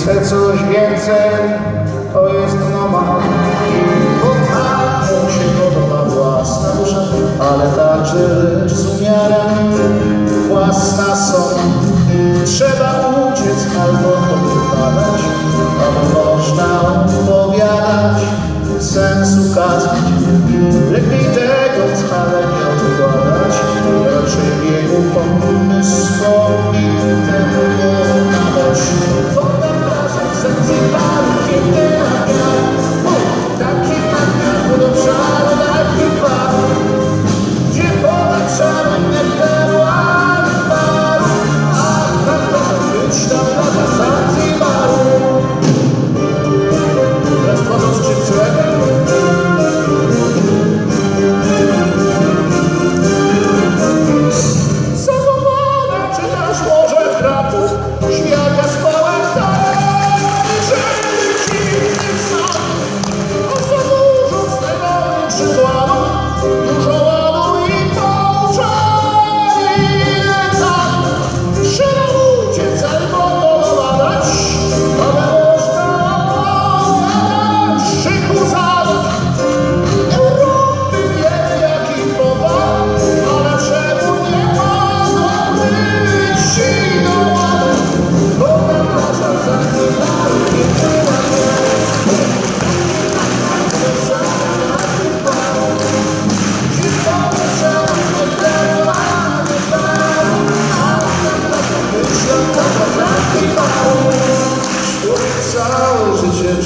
chcę coś więcej, to jest norma. Mu się podoba własna dusza, ale także lecz z umiarem własna są. Trzeba uciec albo wypadać, albo można odpowiadać, sens kazać. Lepiej tego wcale nie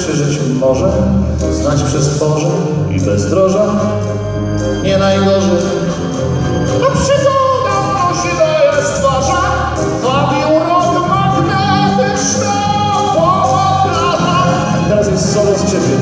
przy życiu może znać przez tworze i bezdroża nie najgorzej. To przygoda wnosi daje stwarza, wabi urok magnetyczny, połowa Teraz jest solo z ciebie.